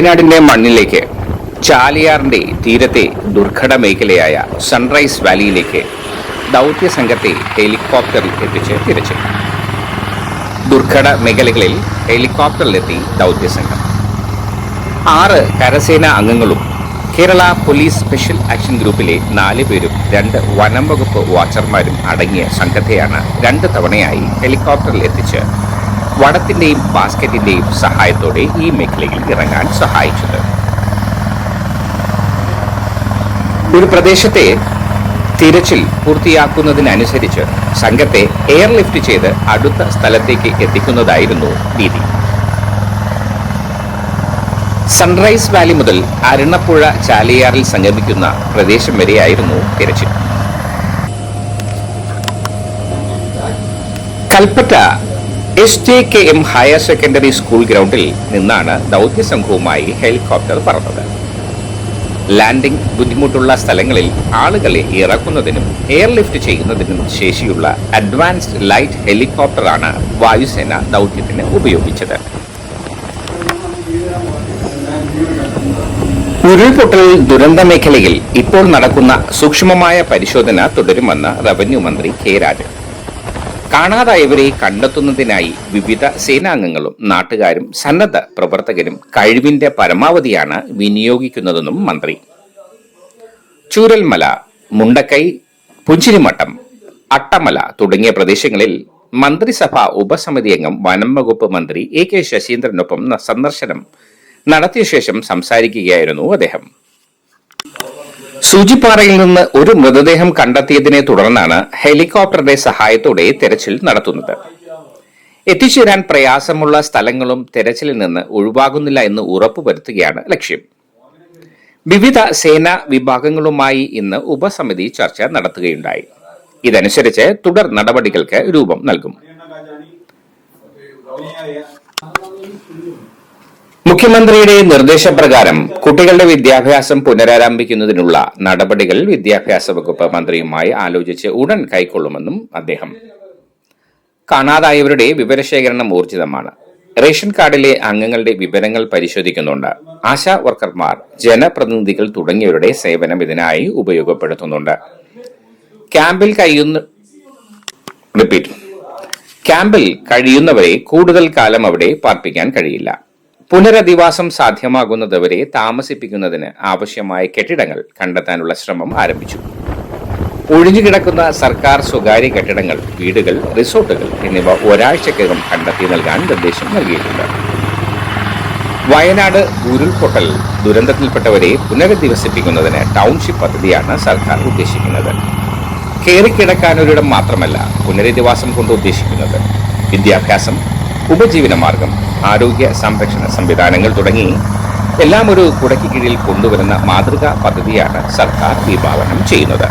വയനാടിന്റെ മണ്ണിലേക്ക് ചാലിയാറിന്റെ തീരത്തെ ദുർഘട മേഖലയായ സൺറൈസ് വാലിയിലേക്ക് ദൗത്യ സംഘത്തെ ഹെലികോപ്റ്ററിൽ എത്തിച്ച് തിരച്ചു ദുർഘട മേഖലകളിൽ ഹെലികോപ്റ്ററിലെത്തി ദൗത്യ സംഘം. ആറ് കരസേനാ അംഗങ്ങളും കേരള പോലീസ് സ്പെഷ്യൽ ആക്ഷൻ ഗ്രൂപ്പിലെ നാല് പേരും രണ്ട് വനം വകുപ്പ് വാച്ചർമാരും അടങ്ങിയ സംഘത്തെയാണ് രണ്ട് തവണയായി ഹെലികോപ്റ്ററിൽ എത്തിച്ച് വടത്തിന്റെയും ബാസ്ക്കറ്റിന്റെയും സഹായത്തോടെ ഈ മേഖലയിൽ ഇറങ്ങാൻ സഹായിച്ചത്. ഒരു പ്രദേശത്തെ തിരച്ചിൽ പൂർത്തിയാക്കുന്നതിനനുസരിച്ച് സംഘത്തെ എയർലിഫ്റ്റ് ചെയ്ത് അടുത്ത സ്ഥലത്തേക്ക് എത്തിക്കുന്നതായിരുന്നു രീതി. സൺറൈസ് വാലി മുതൽ അരുണപ്പുഴ ചാലിയാറിൽ സംഗമിക്കുന്ന പ്രദേശം വരെയായിരുന്നു തിരച്ചിൽ. Kalpetta S T K M higher secondary school ഗ്രൗണ്ടിൽ നിന്നാണ് ദൗത്യ സംഘവുമായി ഹെലികോപ്റ്റർ പറന്നത്. ലാൻഡിംഗ് ബുദ്ധിമുട്ടുള്ള സ്ഥലങ്ങളിൽ ആളുകളെ ഇറക്കുന്നതിനും എയർലിഫ്റ്റ് ചെയ്യുന്നതിനും ശേഷിയുള്ള അഡ്വാൻസ്ഡ് ലൈറ്റ് ഹെലികോപ്റ്ററാണ് വായുസേന ദൗത്യത്തിന് ഉപയോഗിച്ചത്. ഉരുൾപൊട്ടൽ ദുരന്ത മേഖലയിൽ ഇപ്പോൾ നടക്കുന്ന സൂക്ഷ്മമായ പരിശോധന തുടരുമെന്ന് റവന്യൂ മന്ത്രി കെ രാജൻ. കാണാതായവരെ കണ്ടെത്തുന്നതിനായി വിവിധ സേനാംഗങ്ങളും നാട്ടുകാരും സന്നദ്ധ പ്രവർത്തകരും കഴിവിന്റെ പരമാവധിയാണ് വിനിയോഗിക്കുന്നതെന്നും മന്ത്രി. ചൂരൽമല മുണ്ടക്കൈ പുഞ്ചിരിമട്ടം അട്ടമല തുടങ്ങിയ പ്രദേശങ്ങളിൽ മന്ത്രിസഭാ ഉപസമിതി അംഗം വനം വകുപ്പ് മന്ത്രി എ കെ ശശീന്ദ്രനൊപ്പം സന്ദർശനം നടത്തിയ ശേഷം സംസാരിക്കുകയായിരുന്നു അദ്ദേഹം. സൂചിപ്പാറയിൽ നിന്ന് ഒരു മൃതദേഹം കണ്ടെത്തിയതിനെ തുടർന്നാണ് ഹെലികോപ്റ്ററുടെ സഹായത്തോടെ തെരച്ചിൽ നടത്തുന്നത്. എത്തിച്ചേരാൻ പ്രയാസമുള്ള സ്ഥലങ്ങളും തെരച്ചിലിൽ നിന്ന് ഒഴിവാകുന്നില്ല എന്ന് ഉറപ്പുവരുത്തുകയാണ് ലക്ഷ്യം. വിവിധ സേനാ വിഭാഗങ്ങളുമായി ഇന്ന് ഉപസമിതി ചർച്ച നടത്തുകയുണ്ടായി. ഇതനുസരിച്ച് തുടർ നടപടികൾക്ക് രൂപം നൽകും. മുഖ്യമന്ത്രിയുടെ നിർദ്ദേശപ്രകാരം കുട്ടികളുടെ വിദ്യാഭ്യാസം പുനരാരംഭിക്കുന്നതിനുള്ള നടപടികൾ വിദ്യാഭ്യാസ വകുപ്പ് മന്ത്രിയുമായി ആലോചിച്ച് ഉടൻ കൈക്കൊള്ളുമെന്നും അദ്ദേഹം. കാണാതായവരുടെ വിവരശേഖരണം ഊർജിതമാണ്. റേഷൻ കാർഡിലെ അംഗങ്ങളുടെ വിവരങ്ങൾ പരിശോധിക്കുന്നുണ്ട്. ആശാ വർക്കർമാർ ജനപ്രതിനിധികൾ തുടങ്ങിയവരുടെ സേവനം ഇതിനായി ഉപയോഗപ്പെടുത്തുന്നുണ്ട്. ക്യാമ്പിൽ കഴിയുന്ന റിപ്പീറ്റ്. ക്യാമ്പിൽ കഴിയുന്നവരെ കൂടുതൽ കാലം അവിടെ പാർപ്പിക്കാൻ കഴിയില്ല. പുനരധിവാസം സാധ്യമാകുന്നതുവരെ താമസിപ്പിക്കുന്നതിന് ആവശ്യമായ കെട്ടിടങ്ങൾ കണ്ടെത്താനുള്ള ശ്രമം ആരംഭിച്ചു. ഒഴിഞ്ഞുകിടക്കുന്ന സർക്കാർ സ്വകാര്യ കെട്ടിടങ്ങൾ വീടുകൾ റിസോർട്ടുകൾ എന്നിവ ഒരാഴ്ചക്കകം കണ്ടെത്തി നൽകാൻ നിർദ്ദേശം നൽകിയിട്ടുണ്ട്. വയനാട് ഉരുൾപൊട്ടൽ ദുരന്തത്തിൽപ്പെട്ടവരെ പുനരധിവസിപ്പിക്കുന്നതിന് ടൗൺഷിപ്പ് പദ്ധതിയാണ് സർക്കാർ ഉദ്ദേശിക്കുന്നത്. കയറിക്കിടക്കാനൊരിടം മാത്രമല്ല പുനരധിവാസം കൊണ്ട് ഉദ്ദേശിക്കുന്നത്. വിദ്യാഭ്യാസം ഉപജീവനമാർഗം ആരോഗ്യ സംരക്ഷണ സംവിധാനങ്ങൾ തുടങ്ങി എല്ലാം ഒരു കുടയ്ക്ക് കീഴിൽ കൊണ്ടുവരുന്ന മാതൃകാ പദ്ധതിയാണ് സർക്കാർ വിഭാവനം ചെയ്യുന്നത്.